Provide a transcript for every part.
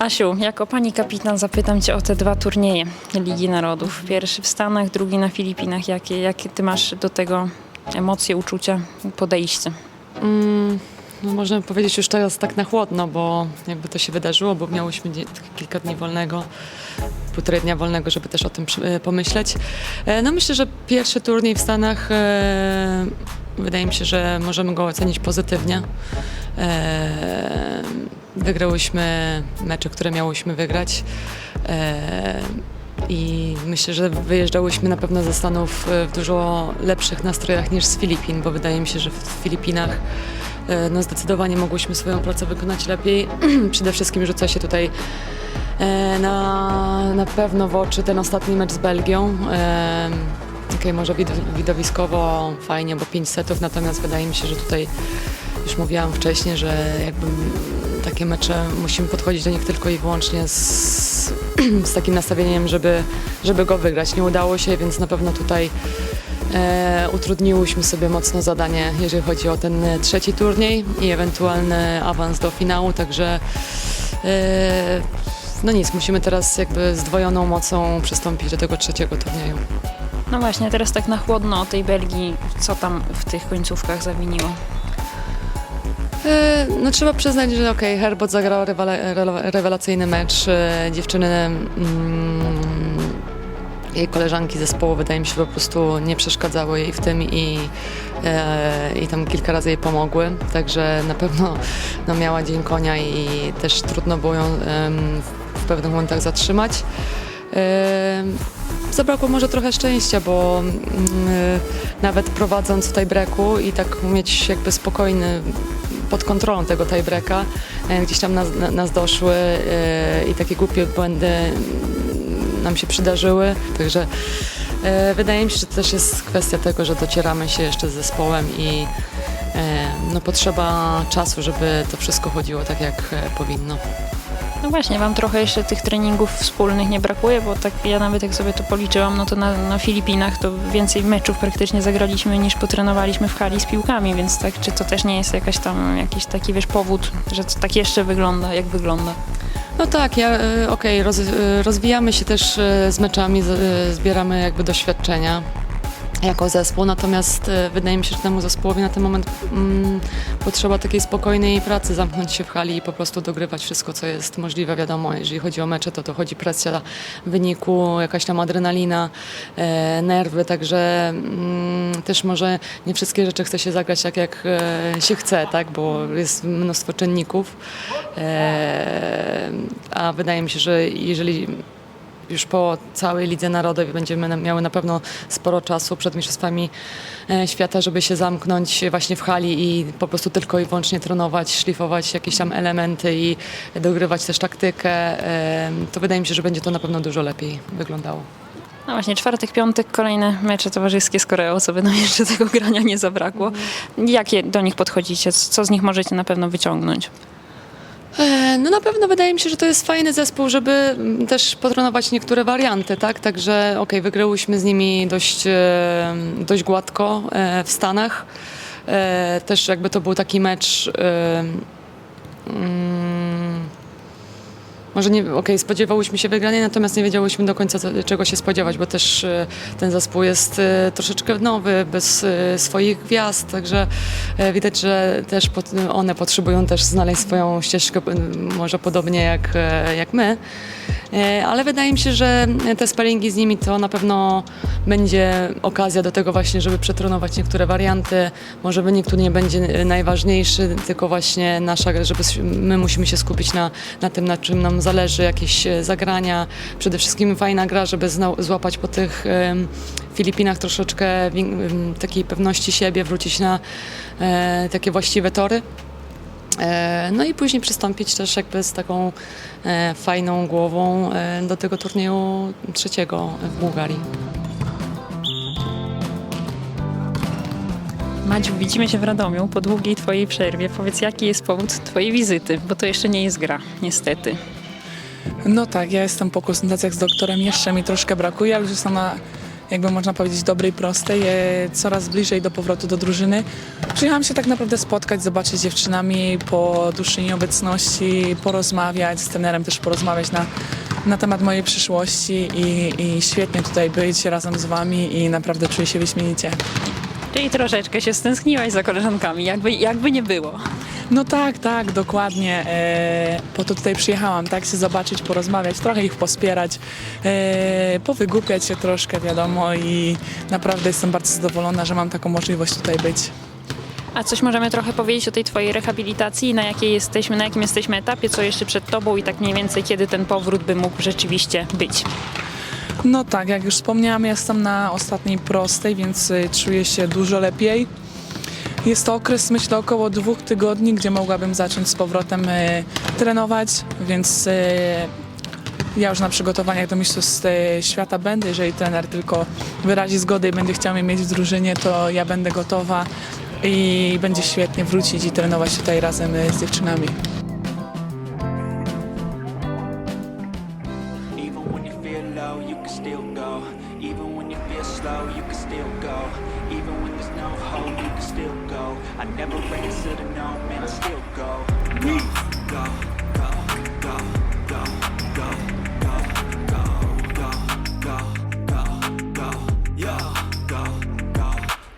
Asiu, jako pani kapitan zapytam cię o te dwa turnieje Ligi Narodów. Pierwszy w Stanach, drugi na Filipinach. Jakie, jakie ty masz do tego emocje, uczucia, podejście? Mm, no można powiedzieć już teraz tak na chłodno, bo jakby to się wydarzyło, bo miałyśmy kilka dni wolnego, półtorej dnia wolnego, żeby też o tym e, pomyśleć. E, No myślę, że pierwszy turniej w Stanach e, wydaje mi się, że możemy go ocenić pozytywnie. Wygrałyśmy mecze, które miałyśmy wygrać. E, I myślę, że wyjeżdżałyśmy na pewno ze Stanów e, w dużo lepszych nastrojach niż z Filipin, bo wydaje mi się, że w Filipinach e, no zdecydowanie mogłyśmy swoją pracę wykonać lepiej. Przede wszystkim rzuca się tutaj na, na pewno w oczy ten ostatni mecz z Belgią. Okej, może wid- widowiskowo fajnie, bo pięć setów, natomiast wydaje mi się, że tutaj już mówiłam wcześniej, że jakby takie mecze musimy podchodzić do nich tylko i wyłącznie z, z takim nastawieniem, żeby, żeby go wygrać. Nie udało się, więc na pewno tutaj e, utrudniłyśmy sobie mocno zadanie, jeżeli chodzi o ten trzeci turniej i ewentualny awans do finału, także e, no nic, musimy teraz jakby z dwojoną mocą przystąpić do tego trzeciego turnieju. No właśnie, teraz tak na chłodno o tej Belgii, co tam w tych końcówkach zawiniło? E, No trzeba przyznać, że okej, Herbot zagrał rewela- rewelacyjny mecz. E, Dziewczyny, mm, jej koleżanki zespołu wydaje mi się po prostu nie przeszkadzały jej w tym i, e, i tam kilka razy jej pomogły. Także na pewno no, miała dzień konia i też trudno było ją em, w pewnych momentach zatrzymać. Em, Zabrakło może trochę szczęścia, bo mm, nawet prowadząc w tiebreaku i tak mieć jakby spokojny pod kontrolą tego tiebreaka, e, gdzieś tam nas, na- nas doszły e, i takie głupie błędy nam się przydarzyły, także e, wydaje mi się, że to też jest kwestia tego, że docieramy się jeszcze z zespołem i no, potrzeba czasu, żeby to wszystko chodziło tak, jak powinno. No właśnie, wam trochę jeszcze tych treningów wspólnych nie brakuje, bo tak ja nawet jak sobie to policzyłam, no to na, na Filipinach to więcej meczów praktycznie zagraliśmy niż potrenowaliśmy w hali z piłkami, więc tak, czy to też nie jest jakaś tam, jakiś taki, wiesz, powód, że to tak jeszcze wygląda, jak wygląda? No tak, ja, e, okej, roz, e, rozwijamy się też e, z meczami, zbieramy jakby doświadczenia jako zespół, natomiast e, wydaje mi się, że temu zespołowi na ten moment mm, potrzeba takiej spokojnej pracy, zamknąć się w hali i po prostu dogrywać wszystko, co jest możliwe. Wiadomo, jeżeli chodzi o mecze, to dochodzi presja wyniku, jakaś tam adrenalina, e, nerwy, także mm, też może nie wszystkie rzeczy chce się zagrać tak, jak e, się chce, tak, bo jest mnóstwo czynników. E, a wydaje mi się, że jeżeli już po całej Lidze Narodowej będziemy miały na pewno sporo czasu przed Mistrzostwami e, Świata, żeby się zamknąć właśnie w hali i po prostu tylko i wyłącznie trenować, szlifować jakieś tam elementy i dogrywać też taktykę, e, to wydaje mi się, że będzie to na pewno dużo lepiej wyglądało. No właśnie, czwartek, piątek, kolejne mecze towarzyskie z Koreą, co by nam jeszcze tego grania nie zabrakło. Jakie do nich podchodzicie? Co z nich możecie na pewno wyciągnąć? E, No na pewno wydaje mi się, że to jest fajny zespół, żeby mm, też potrenować niektóre warianty, tak? Także okej, wygrałyśmy z nimi dość, e, dość gładko e, w Stanach. Też jakby to był taki mecz mm, może nie, okej, spodziewałyśmy się wygranej, natomiast nie wiedziałyśmy do końca czego się spodziewać, bo też e, ten zespół jest e, troszeczkę nowy, bez e, swoich gwiazd, także widać, że też one potrzebują też znaleźć swoją ścieżkę, może podobnie jak, jak my. E, Ale wydaje mi się, że te sparingi z nimi to na pewno będzie okazja do tego właśnie, żeby przetrenować niektóre warianty. Może wynik tu nie będzie najważniejszy, tylko właśnie nasza, żeby my musimy się skupić na, na tym, na czym nam zależy, jakieś e, zagrania. Przede wszystkim fajna gra, żeby złapać po tych Filipinach troszeczkę takiej pewności siebie, wrócić na e, takie właściwe tory. E, No i później przystąpić też jakby z taką e, fajną głową e, do tego turnieju trzeciego w Bułgarii. Madziu, widzimy się w Radomiu po długiej twojej przerwie. Powiedz, jaki jest powód twojej wizyty, bo to jeszcze nie jest gra, niestety. No tak, ja jestem po konsultacjach z doktorem, jeszcze mi troszkę brakuje, ale już jest ona jakby można powiedzieć, dobrej, prostej, e, coraz bliżej do powrotu do drużyny. Przyjechałam się tak naprawdę spotkać, zobaczyć z dziewczynami po dłuższej nieobecności, porozmawiać, z trenerem też porozmawiać na, na temat mojej przyszłości i, i świetnie tutaj być razem z wami i naprawdę czuję się wyśmienicie. Czyli troszeczkę się stęskniłaś za koleżankami, jakby, jakby nie było. No tak, tak, dokładnie. E, po to tutaj przyjechałam, tak, się zobaczyć, porozmawiać, trochę ich pospierać, e, powygłupiać się troszkę, wiadomo, i naprawdę jestem bardzo zadowolona, że mam taką możliwość tutaj być. A coś możemy trochę powiedzieć o tej twojej rehabilitacji, na jakiej jesteśmy, na jakim jesteśmy etapie, co jeszcze przed tobą i tak mniej więcej kiedy ten powrót by mógł rzeczywiście być. No tak, jak już wspomniałam, jestem na ostatniej prostej, więc y, czuję się dużo lepiej. Jest to okres, myślę, około dwóch tygodni, gdzie mogłabym zacząć z powrotem y, trenować, więc y, ja już na przygotowaniach do Mistrzostw y, Świata będę. Jeżeli trener tylko wyrazi zgodę i będzie chciał mnie mieć w drużynie, to ja będę gotowa i będzie świetnie wrócić i trenować tutaj razem z dziewczynami.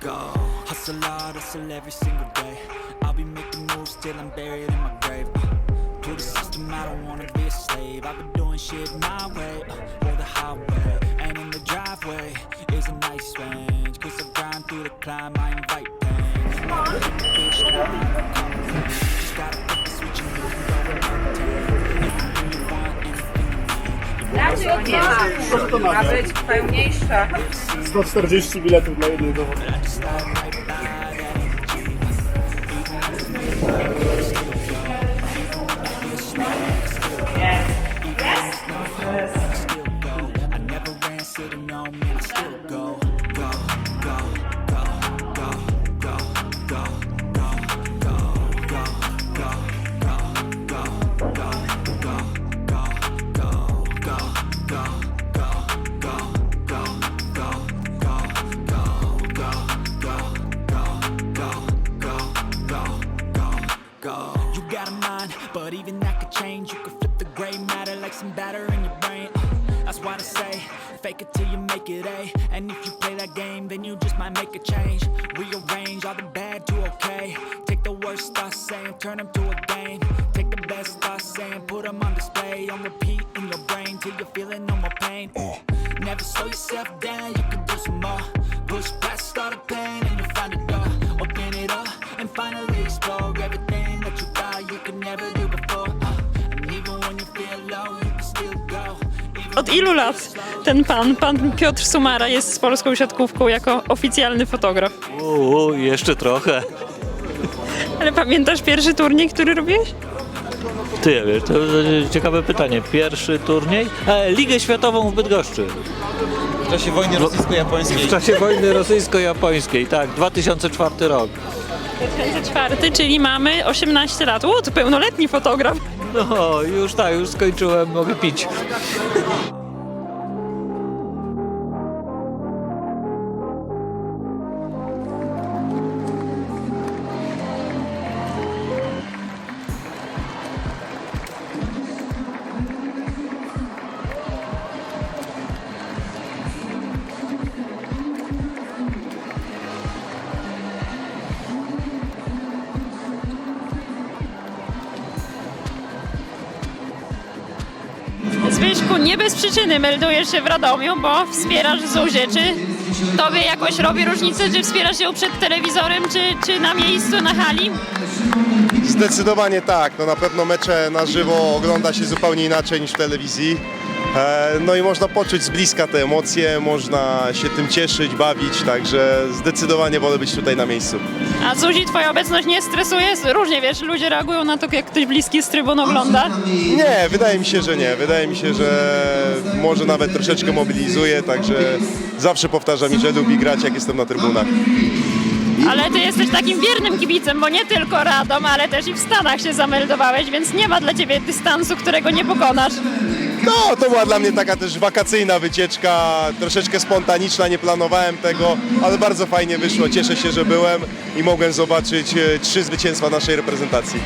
Go. Hustle hard, hustle every single day. I'll be making moves till I'm buried in my grave. Uh, to the system, I don't wanna be a slave. I've been doing shit my way, uh, or the highway. And in the driveway is a nice range. Cause I grind through the climb, I invite pain. Just gotta put the Raczej od dwa. Ma być pełniejsza. 140 biletów dla jednej dowody. Saying, turn them to a game. Take the best thoughts saying, put them on display. On repeat in your brain till you're feeling no more pain. Never slow yourself down, you can do some more. Push past all the pain and you'll find a door. Open it up and finally explore everything that you thought you could never do before. Uh, and even when you feel low, you can still go. Od ilu lat ten pan, pan Piotr Sumara jest z polską siatkówką jako oficjalny fotograf? Uuu, jeszcze trochę. Ale pamiętasz pierwszy turniej, który robiłeś? Ty wiesz, to e, ciekawe pytanie. Pierwszy turniej? E, Ligę Światową w Bydgoszczy. W czasie wojny rosyjsko-japońskiej. W czasie wojny rosyjsko-japońskiej, tak, 2004 rok. 2004, czyli mamy 18 lat. O, to pełnoletni fotograf. No, już tak, już skończyłem, mogę pić. Nie bez przyczyny meldujesz się w Radomiu, bo wspierasz Zuzię. Czy tobie jakoś robi różnicę, czy wspierasz ją przed telewizorem, czy, czy na miejscu, na hali? Zdecydowanie tak. No na pewno mecze na żywo ogląda się zupełnie inaczej niż w telewizji. E, No i można poczuć z bliska te emocje, można się tym cieszyć, bawić, także zdecydowanie wolę być tutaj na miejscu. A Zuzi, twoja obecność nie stresuje? Różnie, wiesz, ludzie reagują na to, jak ktoś bliski z trybun ogląda. Nie, wydaje mi się, że nie. Wydaje mi się, że może nawet troszeczkę mobilizuje, także zawsze powtarza mi, że lubi grać jak jestem na trybunach. Ale ty jesteś takim wiernym kibicem, bo nie tylko Radom, ale też i w Stanach się zameldowałeś, więc nie ma dla ciebie dystansu, którego nie pokonasz. No, to była dla mnie taka też wakacyjna wycieczka, troszeczkę spontaniczna, nie planowałem tego, ale bardzo fajnie wyszło. Cieszę się, że byłem i mogłem zobaczyć e, trzy zwycięstwa naszej reprezentacji.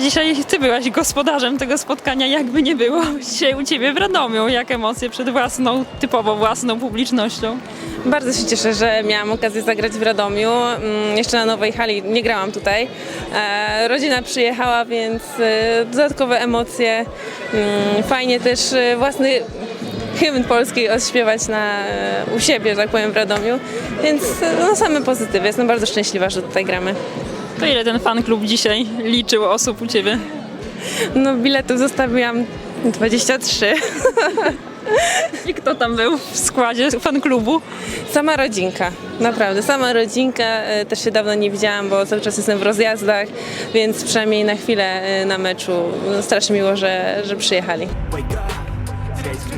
Dzisiaj ty byłaś gospodarzem tego spotkania, jakby nie było dzisiaj u ciebie w Radomiu. Jak emocje przed własną, typowo własną publicznością? Bardzo się cieszę, że miałam okazję zagrać w Radomiu. Mm, Jeszcze na nowej hali nie grałam tutaj. E, Rodzina przyjechała, więc e, dodatkowe emocje. Mm, Fajnie też e, własny hymn polski odśpiewać na, u siebie, że tak powiem, w Radomiu. Więc no, same pozytywy. Jestem bardzo szczęśliwa, że tutaj gramy. To ile ten fan klub dzisiaj liczył osób u ciebie? No, biletów zostawiłam 23. I kto tam był w składzie fan klubu? Sama rodzinka, naprawdę, sama rodzinka. e, Też się dawno nie widziałam, bo cały czas jestem w rozjazdach, więc przynajmniej na chwilę e, na meczu no, strasznie miło, że, że przyjechali. Wake up, today's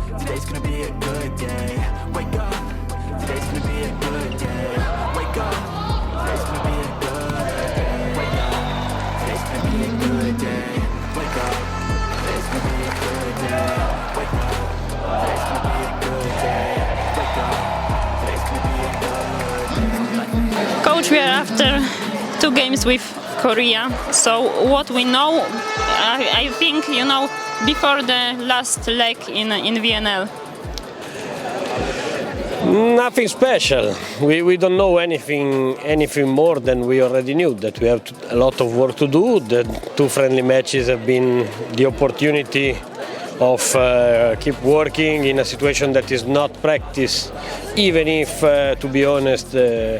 Today's gonna be a good day. Wake up. Today's gonna be a good day. Wake up. Today's gonna be a good day. Wake up. Today's gonna be a good day. Wake up. Today's gonna be a good day. Wake up. Today's gonna be a good day. Wake up. Today's gonna be a good day. Coach, we are after two games with Korea. So what we know, I, I think you know before the last leg in in VNL. Nothing special. We, we don't know anything anything more than we already knew. That we have a lot of work to do. The two friendly matches have been the opportunity of uh, keep working in a situation that is not practice. Even if, uh, to be honest, uh,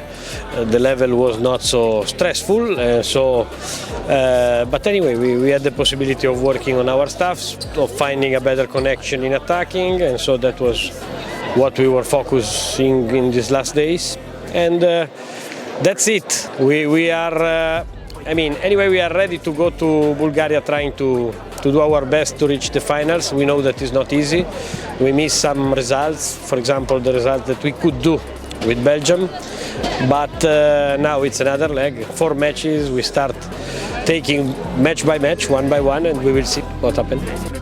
the level was not so stressful. Uh, so, uh, but anyway, we, we had the possibility of working on our stuff, of finding a better connection in attacking, and so that was what we were focusing in these last days. And uh, that's it. We, we are, I mean, anyway, we are ready to go to Bulgaria trying to, to do our best to reach the finals. We know that is not easy. We miss some results, for example, the result that we could do with Belgium. But uh, now it's another leg, four matches. We start taking match by match, one by one, and we will see what happens.